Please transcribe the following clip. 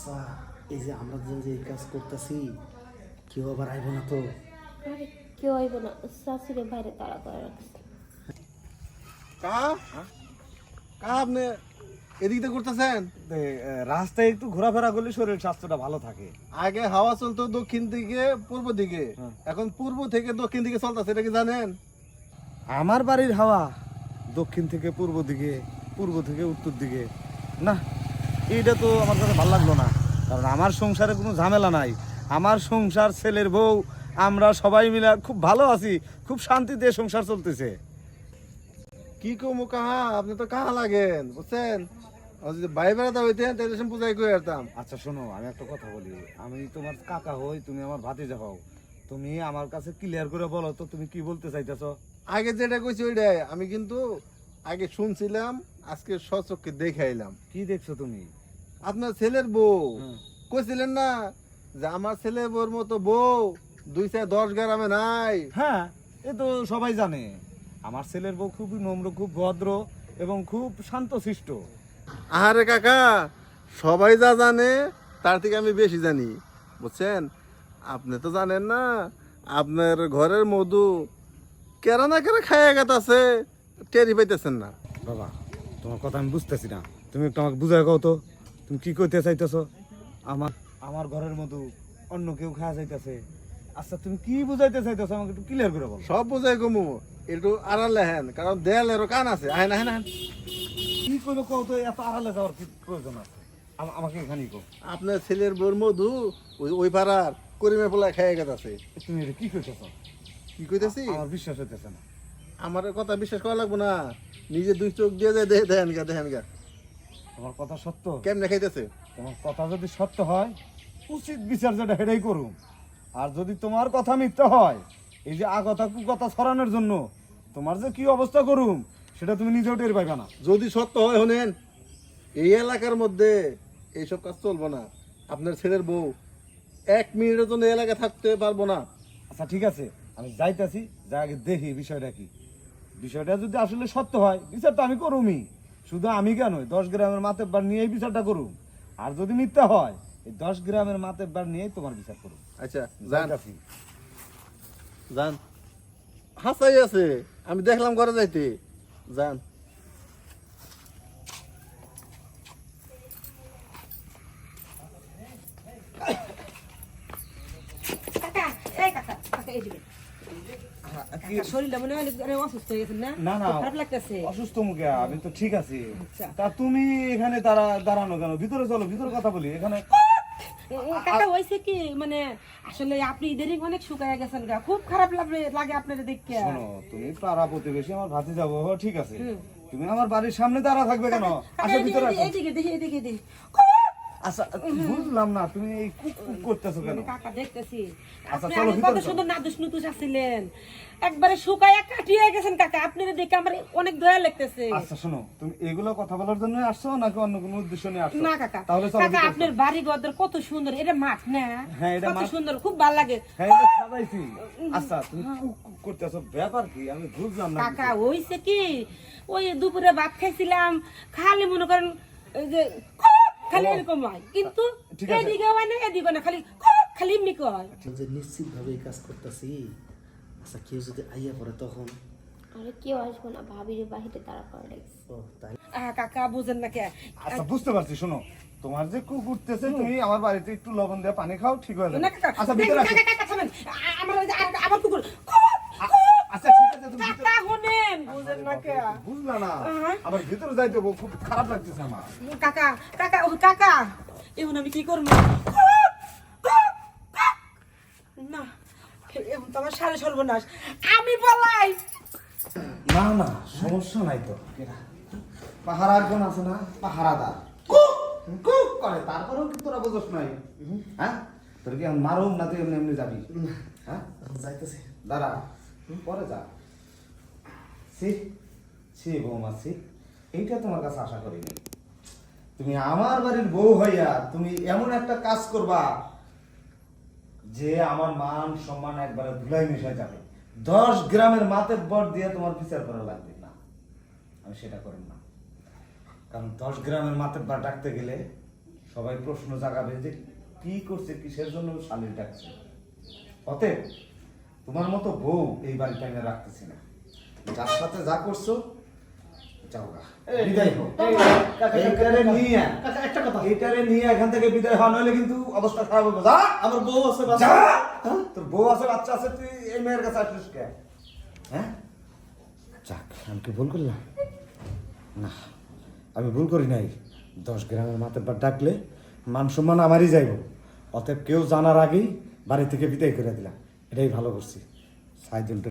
আচ্ছা এই যে আমরা যে এই কাজ করতেছি কেউ আবার আইব না তো? আরে কেউ আইব না শাশুড়ি বাইরে তাড়া করে রাখছে কা? কা আপনি এদিক দিয়ে করতেছেন রাস্তায় একটু ঘোরাফেরা করলে শরীর স্বাস্থ্যটা ভালো থাকে। আগে হাওয়া চলতো দক্ষিণ দিকে পূর্ব দিকে। হ্যাঁ। এখন পূর্ব থেকে দক্ষিণ দিকে চলতেছে এটা কি জানেন? আমার বাড়ির হাওয়া দক্ষিণ থেকে পূর্ব দিকে পূর্ব থেকে উত্তর দিকে। না এইটা তো আমার কাছে ভালো লাগল না। কারণ আমার সংসারে কোনো ঝামেলা নাই। আমার সংসার ছেলের বউ আমরা সবাই মিলে খুব ভালো আছি। খুব শান্তিতে সংসার চলতেছে। কি কমু কাহা? আপনি তো কাহা লাগেন বুঝছেন? যদি বাই বেড়াতে হইতেন তাহলে সে পূজাই করে যেতাম আচ্ছা শোনো আমি একটা কথা বলি। আমি তোমার কাকা হই তুমি আমার ভাতিজা হও। তুমি আমার কাছে ক্লিয়ার করে বলো তো তুমি কি বলতে চাইতেছো? আগে যেটা কইছি ওইটাই। আমি কিন্তু আগে শুনছিলাম আজকে সচক্ষে দেখে আইলাম কি দেখছ তুমি? আপনার ছেলের বউ। কইছিলেন না যে আমার ছেলে বউর মতো বউ দুই চার দশ গ্রামে নাই। হ্যাঁ এ তো সবাই জানে। আমার ছেলের বউ খুবই নম্র খুব ভদ্র এবং খুব শান্ত শান্তশিষ্ট আহারে কাকা সবাই যা জানে তার থেকে আমি বেশি জানি বুঝছেন? আপনি তো জানেন না আপনার ঘরের মধু কেরা না কেরা খাইয়া গেতাছে টেরি পাইতেছেন না। বাবা তোমার কথা আমি বুঝতেছি না। তুমি একটু আমাকে বুঝাই কও তো। তুমি কি করতে চাইতেছো? আমার আমার ঘরের মধু অন্য কেউ খাওয়া যাইতেছে। আচ্ছা তুমি কি বুঝাইতে চাইতেছো আমাকে একটু ক্লিয়ার করে বলো? সব বুঝাই কমু একটু আড়ালে হেন কারণ দেয়ালেরও কান আছে। আহেন আহেন আহেন কি করবে কও তো এত আড়ালে যাওয়ার কি প্রয়োজন আছে? আম- আমাকে এখানেই কো আপনার ছেলের বউর মধু ওই ওই পাড়ার করিমে পোলা খাইয়া গেতাছে। তুমি এটা কি করতেছো কি কইতেছি? আমার বিশ্বাস হইতেছে না। আমার কথা বিশ্বাস করা লাগবো না। নিজে দুই চোখ দিয়ে যায় দেখে দেখেন গা দেখেন গা। তোমার কথা সত্য? কেমনে খাইতেছে? তোমার কথা যদি সত্য হয় উচিত বিচার যেটা সেটাই করুম। আর যদি তোমার কথা মিথ্যা হয় এই যে আগতা কুকথা ছড়ানোর জন্য তোমার যে কি অবস্থা করুম সেটা তুমি নিজেও টের পাইবে না। যদি সত্য হয় শোনেন এই এলাকার মধ্যে এইসব কাজ চলবো না। আপনার ছেলের বউ এক মিনিটের জন্য এলাকায় থাকতে পারব না। আচ্ছা ঠিক আছে। আমি যাইতাছি যা আগে দেখি বিষয়টা কি। বিষয়টা যদি আসলে সত্য হয় বিচার তো আমি করুমই। শুধু আমি কেন? দশ গ্রামের মাতের বার নিয়েই বিচারটা করুম আর যদি মিথ্যা হয় এই দশ গ্রামের মাতের বার নিয়েই তোমার বিচার করুম আচ্ছা যাইতাছি। যান হাসাই আছে। আমি দেখলাম ঘরে যাইতে। যান কাকা এই কাকা কাকা এদিকে কাকা, অসুস্থ মুখে আমি তো ঠিক আছি। আচ্ছা। তা তুমি এখানে দাঁড়ানো কেন? ভিতরে চলো ভিতরে কথা বলি এখানে কাকা হয়েছে কি? মানে আসলে আপনি ইদানিং অনেক শুকায় গেছেন গা। খুব খারাপ লাগে আপনার দেখতে। শোনো তুমি পাড়া প্রতিবেশী আমার ভাতি যাব ঠিক আছে। তুমি আমার বাড়ির সামনে দাঁড়া থাকবে কেন? আসো ভিতরে এদিকে দেখি এদিকে দেখি আচ্ছা বুঝলাম না তুমি এই কুক কুক করতেছো কেন? কাকা দেখতেছি। আচ্ছা, আপনি চলো আগে কত সুন্দর নাদুস নুতুস আসছিলেন একবারে শুকায় কাটিয়ে গেছেন কাকা আপনারা দেখে আমার অনেক দয়া লাগতেছে। আচ্ছা শোনো তুমি এগুলো কথা বলার জন্য আসছো নাকি অন্য কোনো উদ্দেশ্য নিয়ে আসছো? না কাকা। তাহলে কাকা আপনার বাড়ি গদর কত সুন্দর এটা মাঠ না? হ্যাঁ, এটা মাঠ। সুন্দর খুব ভালো লাগে। হ্যাঁ এটা সাজাইছি। আচ্ছা তুমি কুক কুক করতেছো ব্যাপার কি? আমি বুঝলাম না কাকা হইছে কি? ওই দুপুরে ভাত খাইছিলাম খালি মনে করেন ওই যে খালি এরকম হয়। কিন্তু এদিকে হয় না এদিকে না খালি খালি এমনি কয়। যে নিশ্চিত ভাবে এই কাজ করতেছি। আচ্ছা কেউ যদি আইয়া পড়ে তখন? আরে কেউ আসব না ভাবির বাইরে তাড়া করে রাখছে ও তাই? আহ, কাকা বুঝেন না কে? আচ্ছা বুঝতে পারছি শোনো। তোমার যে কুক উঠতেছে তুমি আমার বাড়িতে একটু লবণ দিয়ে পানি খাও ঠিক হয়ে যাবে। না আচ্ছা ভিতরে আসো। আমার আবার কুকুর আচ্ছা ঠিক আছে তুমি ভিতরে- কাকা শুনেন বুঝেন না কে? বুঝলা না। ভিতরে যাইতে খুব খারাপ লাগতেছে আমার। কাকা কাকা ও কাকা। এখন আমি কি করব? না এখন সর্বনাশ। আমি বলাই। না না সমস্যা নাই তো। পাহারার কোন আছে না? পাহারাদার। কুক কুক করে তারপরেও কি তোরা বুঝছ নাই? হ্যাঁ? তোর কি আমি মারুম না তুই এমনি এমনি যাবি? হ্যাঁ? যাইতেছি। দাঁড়া। পরে যা। সি সি বৌমা, সি। এইটা তোমার কাছে আশা করিনি তুমি আমার বাড়ির বউ হইয়া তুমি এমন একটা কাজ করবা যে আমার মান সম্মান একবারে ধুলাই মিশে যাবে। দশ গ্রামের মাতে বর দিয়ে তোমার বিচার করা লাগবে না। আমি সেটা করব না। কারণ দশ গ্রামের মাতে বার ডাকতে গেলে সবাই প্রশ্ন জাগাবে যে কি করছে, কিসের জন্য শালির ডাকছে। অতএব তোমার মতো বউ এই বাড়িটা আমি রাখতেছি না। যার সাথে যা করছ যাও গা। এই, বিদায় হোক। এই, কাকা, এইটারে কাকা, নিয়ে কাকা, একটা কথা। এইটারে নিয়ে এখান থেকে বিদায় হওয়া নইলে কিন্তু অবস্থা খারাপ হবে যা। আমার বউ আছে তোর বউ আছে বাচ্চা আছে তুই এই মেয়ের কাছে আসিস কে? হ্যাঁ? যাক আমি কি ভুল করলাম? না আমি ভুল করি নাই। দশ গ্রামের মাথার পর ডাকলে মান সম্মান আমারই যাইব। অতএব কেউ জানার আগেই বাড়ি থেকে বিদায় করে দিলাম। এটাই ভালো করছি। সাইদুল